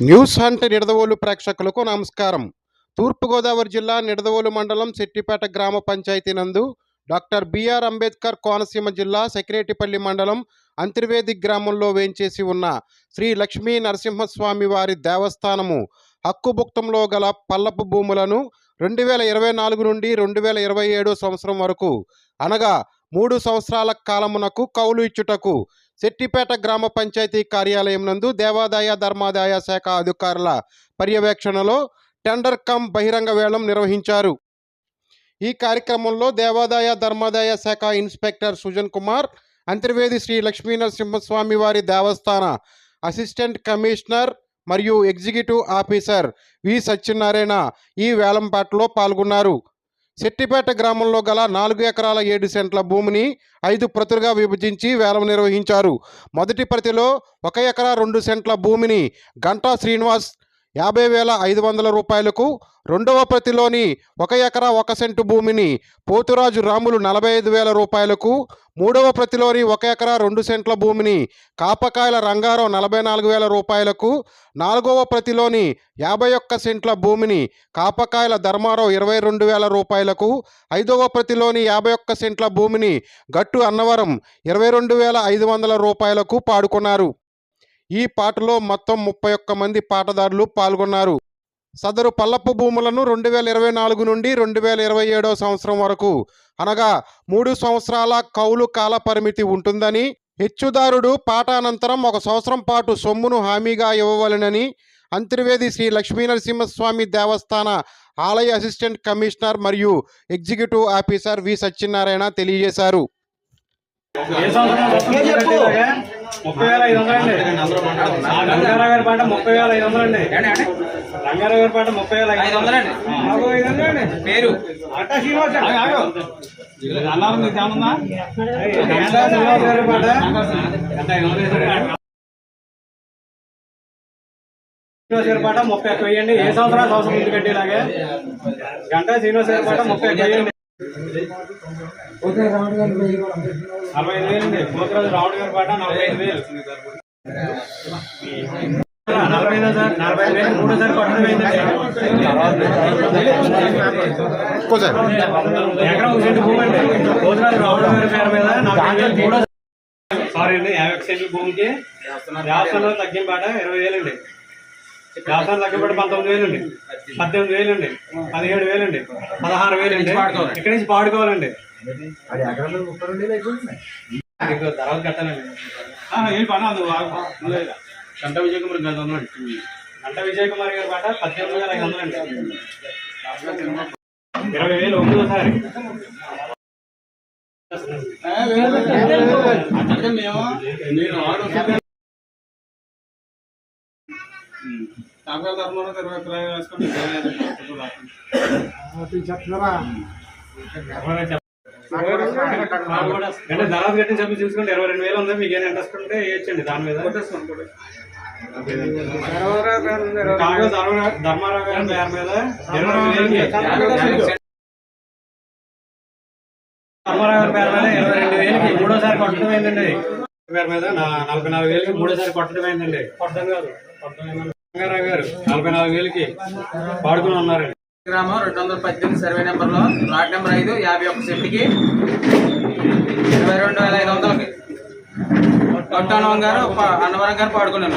News hunt Nidadavolu ప్రేక్షకులకు నమస్కారం. తూర్పుగోదావరి జిల్లా నిడదవోలు మండలం శెట్టిపేట గ్రామ పంచాయతీ నందు డాక్టర్ బిఆర్ అంబేద్కర్ కోనసీమ జిల్లా సెక్రేటిపల్లి మండలం అంతర్వేది గ్రామంలో వేంచేసి ఉన్న శ్రీ లక్ష్మీ నరసింహస్వామి వారి దేవస్థానము హక్కుభుక్తంలో గల పల్లపు భూములను రెండు వేల ఇరవై నాలుగు నుండి రెండు వేల ఇరవై ఏడు సంవత్సరం వరకు అనగా మూడు సంవత్సరాల కాలమునకు కౌలు ఇచ్చుటకు శెట్టిపేట గ్రామ పంచాయతీ కార్యాలయం నందు దేవాదాయ ధర్మాదాయ శాఖ అధికారుల పర్యవేక్షణలో టెండర్ కమ్ బహిరంగ వేలం నిర్వహించారు. ఈ కార్యక్రమంలో దేవాదాయ ధర్మాదాయ శాఖ ఇన్స్పెక్టర్ సుజన్ కుమార్ అంతర్వేది శ్రీ లక్ష్మీ నరసింహస్వామి వారి దేవస్థాన అసిస్టెంట్ కమిషనర్ మరియు ఎగ్జిక్యూటివ్ ఆఫీసర్ వి సత్యనారాయణ ఈ వేలంపాటలో పాల్గొన్నారు. శెట్టిపేట గ్రామంలో గల నాలుగు ఎకరాల ఏడు సెంట్ల భూమిని ఐదు ప్రతులుగా విభజించి వేలం నిర్వహించారు. మొదటి ప్రతిలో ఒక ఎకరా రెండు సెంట్ల భూమిని గంటా శ్రీనివాస్ యాభై వేల ఐదు వందల రూపాయలకు రెండవ ప్రతిలోని ఒక ఎకరా ఒక సెంటు భూమిని పోతురాజు రాములు నలభై ఐదు వేల రూపాయలకు మూడవ ప్రతిలోని ఒక ఎకరా రెండు సెంట్ల భూమిని కాపకాయల రంగారావు నలభై నాలుగు వేల రూపాయలకు నాలుగవ ప్రతిలోని యాభై ఒక్క సెంట్ల భూమిని కాపకాయల ధర్మారావు ఇరవై రెండు వేల రూపాయలకు ఐదవ ప్రతిలోని యాభై ఒక్క సెంట్ల భూమిని గట్టు అన్నవరం ఇరవై రెండు వేల ఐదు వందల రూపాయలకు పాడుకున్నారు. ఈ పాటలో మొత్తం ముప్పై ఒక్క మంది పాటదారులు పాల్గొన్నారు. సదరు పల్లపు భూములను రెండు వేల ఇరవై నాలుగు నుండి రెండు వేల ఇరవై ఏడవ సంవత్సరం వరకు అనగా మూడు సంవత్సరాల కౌలు కాల పరిమితి ఉంటుందని హెచ్చుదారుడు పాట అనంతరం ఒక సంవత్సరం పాటు సొమ్మును హామీగా ఇవ్వవలెనని అంతర్వేది శ్రీ లక్ష్మీనరసింహస్వామి దేవస్థాన ఆలయ అసిస్టెంట్ కమిషనర్ మరియు ఎగ్జిక్యూటివ్ ఆఫీసర్ వి సత్యనారాయణ తెలియజేశారు. ముప్పై వేల ఐదు వందలు అండి రంగారావు గారి పాట ముప్పై వేల ఐదు వందలు అండి రంగారావు గారి పాట ముప్పై వేల ఐదు వందలు అండి ఐదు వందలు అండి పేరు? ఆటా శ్రీనివాస్ అన్నారు మీకు ఏమన్నా? ఆటా శ్రీనివాస్ గారి పాట? శ్రీనివాస్ ముప్పై ఒక్క వెయ్యండి ఏ సంవత్సరం సంవత్సరం ముందు కట్టేలాగే. గంటా శ్రీనివాస్ గారి పాట ముప్పై ఒక్క వెయ్యండి నలభై ఐదు రావుడు గారి పాట నలభై ఐదు వేలు. నలభై ఐదు సార్ నలభై ఐదు వేలు. మూడో సార్ కొట్టడం అయిందండి ఎకరం సెంటు భూమి అండి. రావుడు గారి పేరు మీద నలభై ఐదు వేలు. మూడో సారీ. అండి యాభై ఒక భూమికి. రాష్ట్రంలో తగ్గిన పాట ఇరవై వేలండి తగ్గిన పాట పంతొమ్మిది వేలు అండి పద్దెనిమిది వేలు అండి పదిహేడు వేలు అండి పదహారు వేలు అండి ఇక్కడి నుంచి పాడుకోవాలండి. తర్వాత కట్టాలండి. ఏం పని అది గంట విజయ్ కుమార్ గంట గంట విజయ్ కుమార్ గారి పాట పద్దెనిమిది వేల ఐదు వందలు అండి. ఇరవై వేలు ఒకటోసారి అంటే మేము నేను కాకర ధర్మంలో ఇరవై ఎకరాలు వేసుకొని అంటే ధరాలు కట్టిన సభ్యులు చూసుకుంటే ఇరవై రెండు వేలు ఉంది మీకు ఏమైనా ఇంట్రెస్ట్ ఉంటే వేయచ్చండి దాని మీద. కాగా ధర్మారావు గారి పేరు మీద ఇరవై రెండు వేలకి ధర్మారావు గారి పేరు మీద ఇరవై రెండు వేలకి మూడోసారి కొట్టడం అయిందండి పేరు మీద నలభై నాలుగు వేలకి మూడోసారి కొట్టడం అయిందండి కొట్టడం కాదు కొట్టడం రంగారావు గారు నలభై నాలుగు వేలకి పాడుకుని ఉన్నారండి. గ్రామం రెండు వందల పద్దెనిమిది సర్వే నెంబర్లో వార్డ్ నెంబర్ ఐదు యాభై ఒక్క సెట్కి ఇరవై రెండు వేల ఐదు వందలకి. కొట్టానవం గారు అన్నవరం గారు పాడుకున్నాను